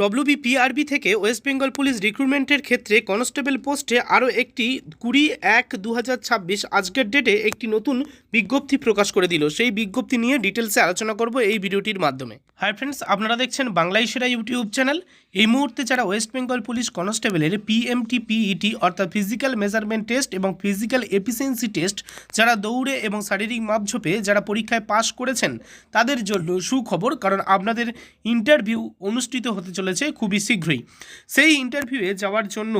ডব্লিউবিপিআরবি থেকে West Bengal police রিক্রুটমেন্টের ক্ষেত্রে constable পোস্টে আরও একটি কুড়ি এক দু আজকের ডেটে একটি নতুন বিজ্ঞপ্তি প্রকাশ করে দিল। সেই বিজ্ঞপ্তি নিয়ে ডিটেলসে আলোচনা করব এই ভিডিওটির মাধ্যমে। হাই ফ্রেন্ডস আপনারা দেখছেন বাংলায় সেরা ইউটিউব চ্যানেল। এই মুহূর্তে যারা ওয়েস্ট বেঙ্গল পুলিশ কনস্টেবলের পিএমটি পিইটি অর্থাৎ ফিজিক্যাল মেজারমেন্ট টেস্ট এবং ফিজিক্যাল এফিসিয়েন্সি টেস্ট যারা দৌড়ে এবং শারীরিক মাপঝোপে যারা পরীক্ষায় পাশ করেছেন, তাদের জন্য সুখবর কারণ আপনাদের ইন্টারভিউ অনুষ্ঠিত হতে চলেছে। খুবই শীঘ্রই। সেই ইন্টারভিউয়ে যাওয়ার জন্য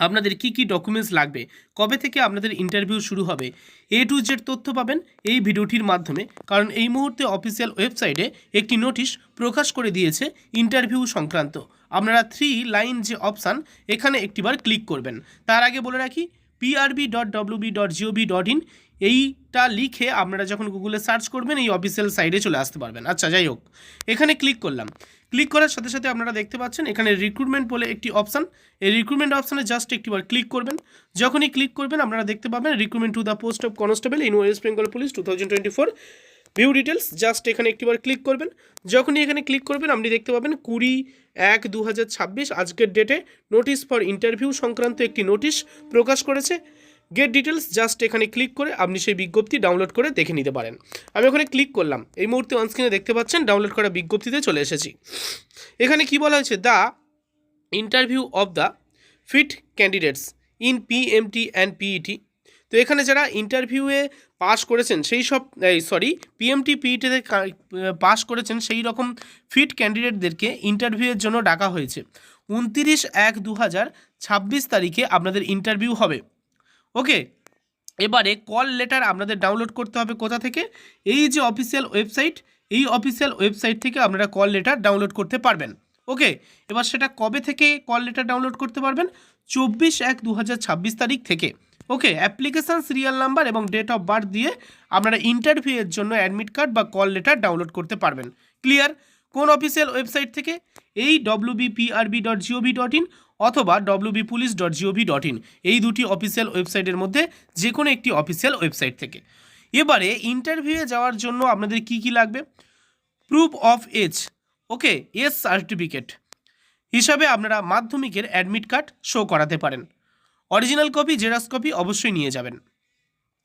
আপনাদের কি কি ডকুমেন্টস লাগবে? কবে থেকে আপনাদের ইন্টারভিউ শুরু হবে? এ টু জেড তথ্য পাবেন এই ভিডিওটির মাধ্যমে। কারণ এই মুহূর্তে অফিসিয়াল ওয়েবসাইটে একটি নোটিশ প্রকাশ করে দিয়েছে ইন্টারভিউ সংক্রান্ত। আপনারা থ্রি লাইন যে অপশান এখানে একটিবার ক্লিক করবেন। তার আগে বলে রাখি PRB dot WB dot GOB dot in এইটা লিখে আপনারা যখন গুগলে সার্চ করবেন, এই অফিসিয়াল সাইডে চলে আসতে পারবেন। আচ্ছা যাই হোক। এখানে ক্লিক করলাম। ক্লিক করার সাথে সাথে আপনারা দেখতে পাচ্ছেন, এখানে রিক্রুটমেন্ট বলে একটি অপশান এই রিক্রুটমেন্ট অপশানে জাস্ট একটিবার ক্লিক করবেন। যখনই ক্লিক করবেন, আপনারা দেখতে পাবেন recruitment to the post of constable in West Bengal police two thousand twenty four view details just এখানে একটিবার ক্লিক করবেন। যখনই এখানে ক্লিক করবেন, আপনি দেখতে পাবেন কুড়ি এক দু আজকের ডেটে নোটিশ ফর ইন্টারভিউ সংক্রান্ত একটি নোটিশ প্রকাশ করেছে। গেট ডিটেলস জাস্ট এখানে ক্লিক করে আপনি সেই বিজ্ঞপ্তি ডাউনলোড করে দেখে নিতে পারেন। আমি ওখানে ক্লিক করলাম। এই মুহূর্তে অনস্ক্রিনে দেখতে পাচ্ছেন ডাউনলোড করা বিজ্ঞপ্তিতে চলে এসেছি। এখানে কি বলা হয়েছে? The interview of the fit candidates in PMT and PET তো এখানে যারা ইন্টারভিউয়ে পাস করেছেন, সেই সব সরি পিএমটি পিইটিতে পাস করেছেন, সেই রকম ফিট ক্যান্ডিডেটদেরকে ইন্টারভিউয়ের জন্য ডাকা হয়েছে। উনতিরিশ এক দু হাজার ছাব্বিশ তারিখে আপনাদের ইন্টারভিউ হবে। ওকে, এবারে কল লেটার আপনাদের ডাউনলোড করতে হবে কোথা থেকে? এই যে অফিসিয়াল ওয়েবসাইট, এই অফিসিয়াল ওয়েবসাইট থেকে আপনারা কল লেটার ডাউনলোড করতে পারবেন। ওকে, এবার সেটা কবে থেকে কল লেটার ডাউনলোড করতে পারবেন? চব্বিশ এক দু তারিখ থেকে। ওকে অ্যাপ্লিকেশান সিরিয়াল নাম্বার এবং ডেট অফ বার্থ দিয়ে আপনারা ইন্টারভিউয়ের জন্য অ্যাডমিট কার্ড বা কল লেটার ডাউনলোড করতে পারবেন। ক্লিয়ার? কোন অফিসিয়াল ওয়েবসাইট থেকে? এই WBPRB dot GOV dot in অথবা WB police dot GOV dot in এই দুটি অফিসিয়াল ওয়েবসাইটের মধ্যে যে কোনো একটি অফিসিয়াল ওয়েবসাইট থেকে। এবারে ইন্টারভিউয়ে যাওয়ার জন্য আপনাদের কি কি লাগবে? Proof of age okay as certificate হিসাবে আপনারা মাধ্যমিকের অ্যাডমিট কার্ড শো করাতে পারেন। অরিজিনাল কপি জেরক্স কপি অবশ্যই নিয়ে যাবেন।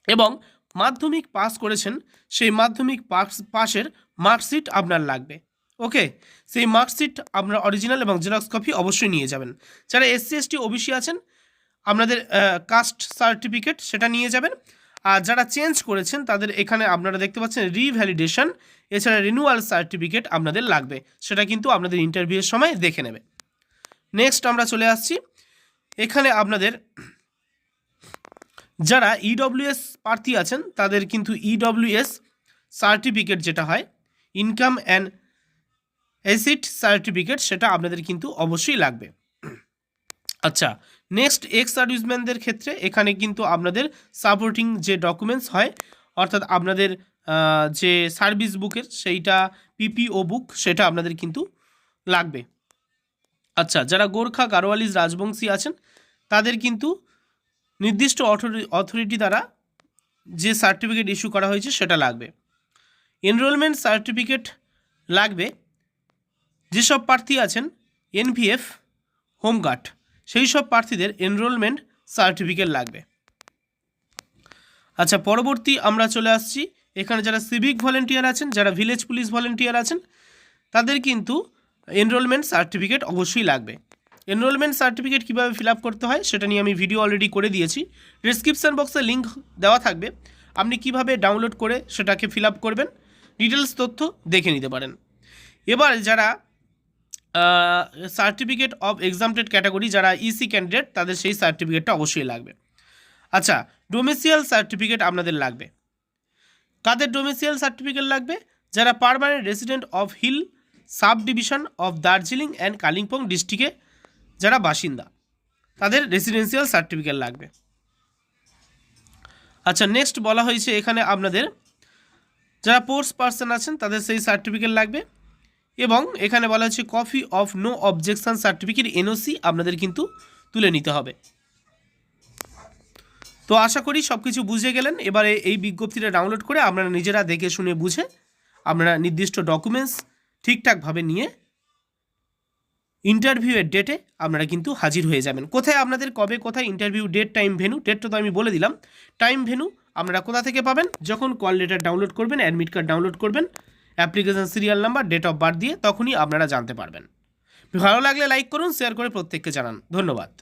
এবং মাধ্যমিক পাস করেছেন, সেই মাধ্যমিক পাস পাসের মার্কশিট আপনার লাগবে। ওকে, সেই মার্কশিট আপনার অরিজিনাল এবং জেরক্স কপি অবশ্যই নিয়ে যাবেন। যারা এসসি, এসটি, ওবিসি আছেন, আপনাদের কাস্ট সার্টিফিকেট সেটা নিয়ে যাবেন। আর যারা চেঞ্জ করেছেন, তাদের এখানে আপনারা দেখতে পাচ্ছেন রিভ্যালিডেশন, এছাড়া রিনিউয়াল সার্টিফিকেট আপনাদের লাগবে। সেটা কিন্তু আপনাদের ইন্টারভিউয়ের সময় দেখে নেবে। নেক্সট আমরা চলে আসছি। এখানে আপনাদের, যারা ইডব্লিউএস প্রার্থী আছেন, তাদের কিন্তু ইডব্লিউএস সার্টিফিকেট যেটা হয়, ইনকাম অ্যান্ড অ্যাসিড সার্টিফিকেট সেটা আপনাদের কিন্তু অবশ্যই লাগবে। আচ্ছা নেক্সট এক্স সার্ভিসম্যানদের ক্ষেত্রে এখানে কিন্তু আপনাদের সাপোর্টিং যে ডকুমেন্টস হয়, অর্থাৎ আপনাদের যে সার্ভিস বুকের সেইটা পিপিও বুক সেটা আপনাদের কিন্তু লাগবে। আচ্ছা যারা গোর্খা গারোয়ালিজ রাজবংশী আছেন, তাদের কিন্তু নির্দিষ্ট অথরিটি দ্বারা যে সার্টিফিকেট ইস্যু করা হয়েছে সেটা লাগবে। এনরোলমেন্ট সার্টিফিকেট লাগবে যেসব প্রার্থী আছেন, এনভিএফ, হোমগার্ড, সেই সব প্রার্থীদের এনরোলমেন্ট সার্টিফিকেট লাগবে। আচ্ছা পরবর্তী আমরা চলে আসছি। এখানে যারা সিভিক ভলেন্টিয়ার আছেন, যারা ভিলেজ পুলিশ ভলেন্টিয়ার আছেন, তাদের কিন্তু এনরোলমেন্ট সার্টিফিকেট অবশ্যই লাগবে। এনরোলমেন্ট সার্টিফিকেট কীভাবে ফিল করতে হয়, সেটা নিয়ে আমি ভিডিও অলরেডি করে দিয়েছি। ডিসক্রিপশান বক্সে লিঙ্ক দেওয়া থাকবে। আপনি কীভাবে ডাউনলোড করে সেটাকে ফিল করবেন ডিটেলস তথ্য দেখে নিতে পারেন। এবার যারা সার্টিফিকেট অফ এক্সামটেড ক্যাটাগরি যারা ইসি ক্যান্ডিডেট তাদের সেই সার্টিফিকেটটা অবশ্যই লাগবে। আচ্ছা ডোমেসিয়াল সার্টিফিকেট আপনাদের লাগবে। কাদের ডোমেসিয়াল সার্টিফিকেট লাগবে? যারা permanent resident of hill sub division of Darjeeling and Kalimpong ডিস্ট্রিক্টে যারা বাসিন্দা, তাদের রেসিডেন্সিয়াল সার্টিফিকেট লাগবে। আচ্ছা নেক্সট বলা হয়েছে এখানে আপনাদের, যারা পোর্টস পার্সন আছেন, তাদের সেই সার্টিফিকেট লাগবে। এবং এখানে বলা হচ্ছে copy of no objection certificate NOC আপনাদের কিন্তু তুলে নিতে হবে। তো আশা করি সব কিছু বুঝে গেলেন। এবারে এই বিজ্ঞপ্তিটা ডাউনলোড করে আপনারা নিজেরা দেখে শুনে বুঝে আপনারা নির্দিষ্ট ডকুমেন্টস ঠিকঠাকভাবে নিয়ে ইন্টারভিউয়ের ডেটে আপনারা কিন্তু হাজির হয়ে যাবেন। কোথায় আপনাদের কবে, কোথায় ইন্টারভিউ ডেট টাইম ভেনু ডেটটা তো আমি বলে দিলাম। টাইম ভেনু আপনারা কোথা থেকে পাবেন? যখন কল লেটার ডাউনলোড করবেন অ্যাডমিট কার্ড ডাউনলোড করবেন। Application serial number date of birth দিয়ে তখনই আপনারা জানতে পারবেন। ভালো লাগলে লাইক করুন শেয়ার করে প্রত্যেককে জানান। ধন্যবাদ।